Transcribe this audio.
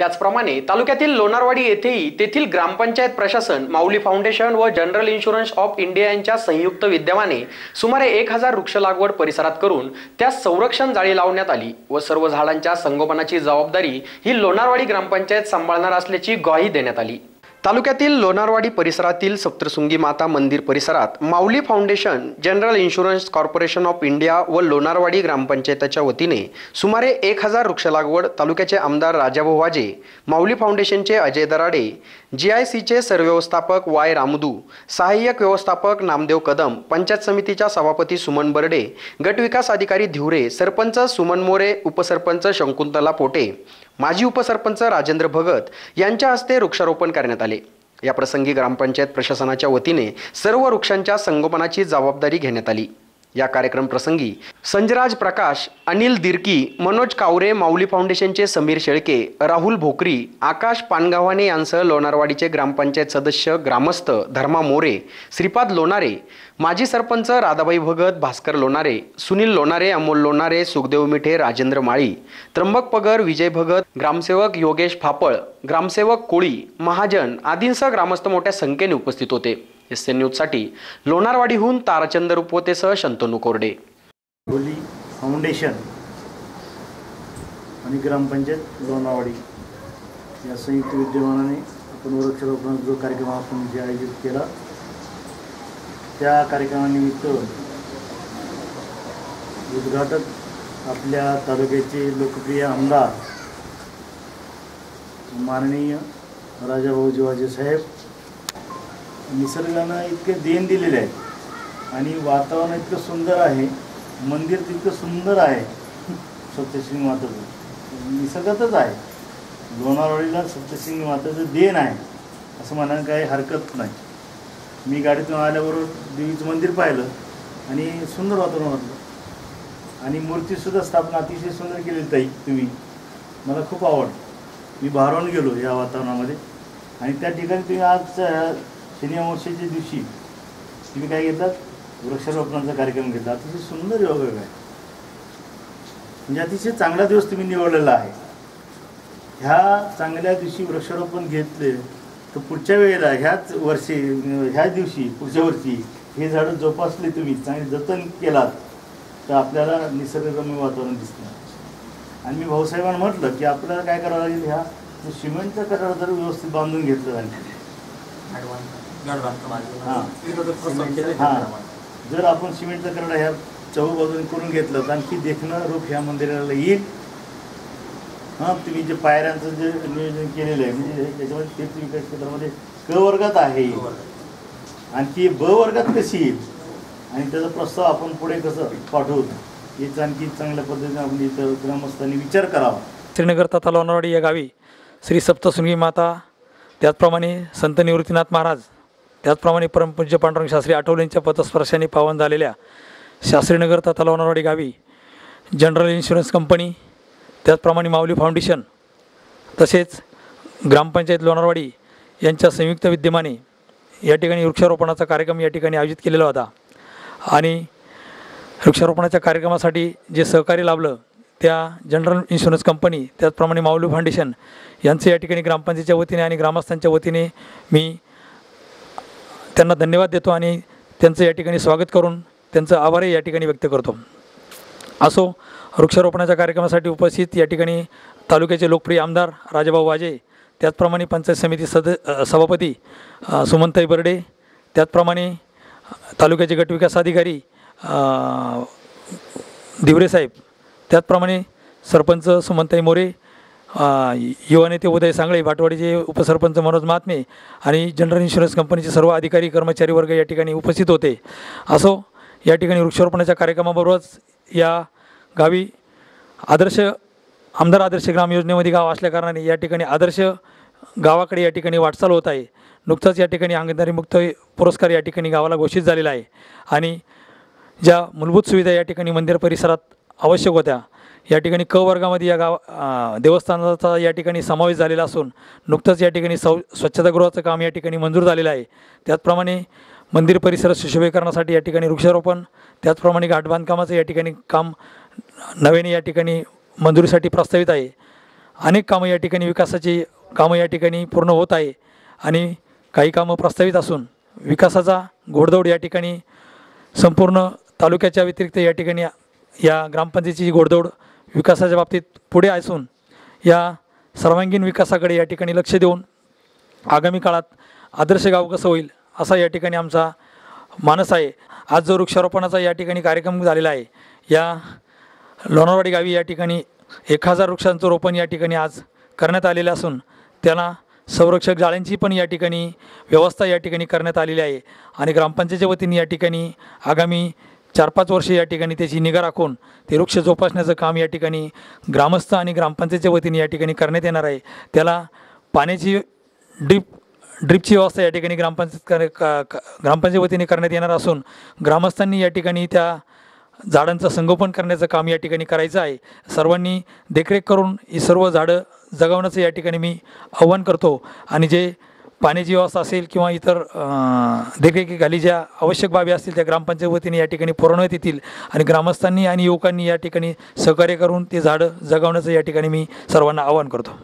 त्याचप्रमाणे तालुक्यातील लोणारवाडी येथेही तेथील ग्रामपंचायत प्रशासन माऊली फाउंडेशन व जनरल इन्शुरन्स ऑफ इंडिया यांच्या संयुक्त विद्यमाने सुमारे एक हजार वृक्ष लागवड परिसरात करून त्यास संरक्षण जाळी लावण्यात आली व सर्व झाडांच्या संगोपनाची जबाबदारी ही लोणारवाडी ग्रामपंचायत सांभाळणार असल्याची ग्वाही देण्यात आली. तालुक्यातील लोणारवाडी परिसरातील सप्तशृंगी माता मंदिर परिसरात Mauli foundation general insurance corporation of India व लोणारवाडी ग्रामपंचायताच्या वतीने सुमारे एक हजार वृक्ष लागवड तालुक्याचे आमदार राजाभाऊ वाजे माऊली फाउंडेशनचे अजय दराडे जी आय सीचे सरव्यवस्थापक वाय रामदू सहाय्यक व्यवस्थापक नामदेव कदम पंचायत समितीच्या सभापती सुमन बर्डे गटविकास अधिकारी धिवरे सरपंच सुमन मोरे उपसरपंच शंकुंतला पोटे माजी उपसरपंच राजेंद्र भगत यांच्या हस्ते वृक्षारोपण करण्यात आले. या प्रसंगी ग्रामपंचायत प्रशासनाच्या वतीने सर्व वृक्षांच्या संगोपनाची जबाबदारी घेण्यात आली. या कार्यक्रम प्रसंगी संजराज प्रकाश अनिल दिर्की मनोज कावरे माऊली फाउंडेशनचे समीर शेळके राहुल भोकरी आकाश पानगावाने यांसह लोणारवाडीचे ग्रामपंचायत सदस्य ग्रामस्थ धर्मा मोरे श्रीपाद लोणारे माजी सरपंच राधाबाई भगत भास्कर लोणारे सुनील लोणारे अमोल लोणारे सुखदेव मिठे राजेंद्र माळी त्र्यंबक पगर विजय भगत ग्रामसेवक योगेश फापळ ग्रामसेवक कोळी महाजन आदींसह ग्रामस्थ मोठ्या संख्येने उपस्थित होते. एस एन न्यूजसाठी लोणारवाडीहून ताराचंद रुपवतेसह शंतनू कोरडे. होली फाउंडेशन आणि ग्रामपंचायत लोणावाडी या संयुक्त विद्यमानाने आपण वृक्षारोपण जो कार्यक्रम आपण जे आयोजित केला त्या कार्यक्रमानिमित्त उद्घाटक आपल्या तालुक्याचे लोकप्रिय आमदार माननीय राजाभाऊ जिवाजी साहेब निसर्गानं इतके देण दिलेले आहे आणि वातावरण इतकं सुंदर आहे. मंदिर तितकं सुंदर आहे. सप्तशृंगी माताचं. निसर्गातच आहे. लोणारवाडीला सप्तशृंगी माताचं देण आहे. असं म्हणायला काही हरकत नाही. मी गाडीतून आल्याबरोबर देवीचं मंदिर पाहिलं आणि सुंदर वातावरण वाटलं. आणि मूर्तीसुद्धा स्थापना अतिशय सुंदर केली ताई तुम्ही. मला खूप आवडतं मी भारावून गेलो या वातावरणामध्ये. आणि त्या ठिकाणी तुम्ही आज शनी अमावस्येच्या दिवशी तुम्ही काय घेतात? वृक्षारोपणाचा कार्यक्रम घेतला अतिशय सुंदर योग आहे. म्हणजे अतिशय चांगला दिवस तुम्ही निवडलेला आहे. ह्या चांगल्या दिवशी वृक्षारोपण घेतले तर पुढच्या वेळेला ह्याच वर्षी ह्या दिवशी पुढच्या वर्षी हे झाडं जोपासले तुम्ही चांगले जतन केलात तर आपल्याला निसर्गरम्य वातावरण दिसणार. आणि मी भाऊसाहेबांना म्हटलं की आपल्याला काय करावं लागेल? ह्या सिमेंटचा करार जर व्यवस्थित बांधून घेतलं. जाईल जर आपण सिमेंटचा करडा ह्या चहू बाजूने करून घेतलं तर आणखी देखणं रूप ह्या मंदिराला येईल. हां तुम्ही जे पायऱ्यांचं जे नियोजन केलेलं आहे म्हणजे त्याच्यामध्ये तीर्थ विकास क्षेत्रामध्ये क वर्गात आहे आणखी ब वर्गात कशी येईल? आणि त्याचा प्रस्ताव आपण पुढे कसं पाठवतो याचा आणखी चांगल्या पद्धतीने आपण इथं ग्रामस्थांनी विचार करावा. श्रीनगर तथा लोणारवाडी या गावी श्री सप्तशृंगी माता त्याचप्रमाणे संत निवृत्तीनाथ महाराज. त्याचप्रमाणे परमपूज्य पांडुरंग शास्त्री आठवलेंच्या पथस्पर्शाने पावन झालेल्या शास्त्रीनगर तथा लोणारवाडी गावी जनरल इन्शुरन्स कंपनी त्याचप्रमाणे माऊली फाउंडेशन तसेच ग्रामपंचायत लोणारवाडी यांच्या संयुक्त विद्यमाने या ठिकाणी वृक्षारोपणाचा कार्यक्रम या ठिकाणी आयोजित केलेला होता. आणि वृक्षारोपणाच्या कार्यक्रमासाठी जे सहकार्य लाभलं त्या जनरल इन्शुरन्स कंपनी त्याचप्रमाणे माऊली फाउंडेशन यांचं या ठिकाणी ग्रामपंचायतीच्या वतीने आणि ग्रामस्थांच्या वतीने मी त्यांना धन्यवाद देतो आणि त्यांचं या ठिकाणी स्वागत करून त्यांचं आभारही या ठिकाणी व्यक्त करतो. असो वृक्षारोपणाच्या कार्यक्रमासाठी उपस्थित या ठिकाणी तालुक्याचे लोकप्रिय आमदार राजाभाऊ वाजे त्याचप्रमाणे पंचायत समिती सद सभापती सुमंताई बर्डे त्याचप्रमाणे तालुक्याचे गटविकास अधिकारी दिवरे साहेब त्याचप्रमाणे सरपंच सुमंताई मोरे युवा नेते उदय सांगळे भाटवाडीचे उपसरपंच मनोज महात्मे आणि जनरल इन्शुरन्स कंपनीचे सर्व अधिकारी कर्मचारी वर्ग या ठिकाणी उपस्थित होते. असो या ठिकाणी वृक्षारोपणाच्या कार्यक्रमाबरोबरच या गावी आदर्श आमदार आदर्श ग्राम योजनेमध्ये गाव असल्याकारणाने या ठिकाणी आदर्श गावाकडे या ठिकाणी वाटचाल होत आहे. नुकताच या ठिकाणी अंगणवाडी मुक्त पुरस्कार या ठिकाणी गावाला घोषित झालेला आहे. आणि ज्या मूलभूत सुविधा या ठिकाणी मंदिर परिसरात आवश्यक होत्या या ठिकाणी क वर्गामध्ये या गाव देवस्थानाचा या ठिकाणी समावेश झालेला असून नुकतंच या ठिकाणी सौ स्वच्छतागृहाचं काम या ठिकाणी मंजूर झालेलं आहे त्याचप्रमाणे मंदिर परिसर सुशोभीकरणासाठी या ठिकाणी वृक्षारोपण त्याचप्रमाणे घाट बांधकामाचं या ठिकाणी काम नव्याने या ठिकाणी मंजुरीसाठी प्रस्तावित आहे अनेक कामं या ठिकाणी विकासाची कामं या ठिकाणी पूर्ण होत आहे आणि काही कामं प्रस्तावित असून विकासाचा घोडदौड या ठिकाणी संपूर्ण तालुक्याच्या व्यतिरिक्त या ठिकाणी या ग्रामपंचायतीची घोडदौड विकासाच्या बाबतीत पुढे असून या सर्वांगीण विकासाकडे या ठिकाणी लक्ष देऊन आगामी काळात आदर्श गाव कसं होईल असा या ठिकाणी आमचा मानस आहे. आज जो वृक्षारोपणाचा या ठिकाणी कार्यक्रम झालेला आहे या लोणारवाडी गावी या ठिकाणी एक हजार वृक्षांचं रोपण या ठिकाणी आज करण्यात आलेलं असून त्यांना संरक्षक जाळ्यांची पण या ठिकाणी व्यवस्था या ठिकाणी करण्यात आलेली आहे आणि ग्रामपंचायतीच्या वतीने या ठिकाणी आगामी चार पाच वर्षे या ठिकाणी त्याची निगा राखून ते वृक्ष जोपासण्याचं काम या ठिकाणी ग्रामस्थ आणि ग्रामपंचायतीच्या वतीने या ठिकाणी करण्यात येणार आहे. त्याला पाण्याची ड्रीप ड्रीपची व्यवस्था या ठिकाणी ग्रामपंचायत कर का- ग्रामपंचायत वतीने करण्यात येणार असून ग्रामस्थांनी या ठिकाणी त्या झाडांचं संगोपन करण्याचं काम या ठिकाणी करायचं आहे. सर्वांनी देखरेख करून ही सर्व झाडं जगवण्याचं या ठिकाणी मी आव्हान करतो. आणि जे पाण्याची व्यवस्था असेल किंवा इतर देखरेखीखाली ज्या आवश्यक बाबी असतील त्या ग्रामपंचायत वतीने या ठिकाणी पुरवण्यात येतील आणि ग्रामस्थांनी आणि युवकांनी या ठिकाणी सहकार्य करून ते झाडं जगवण्याचं या ठिकाणी मी सर्वांना आवाहन करतो.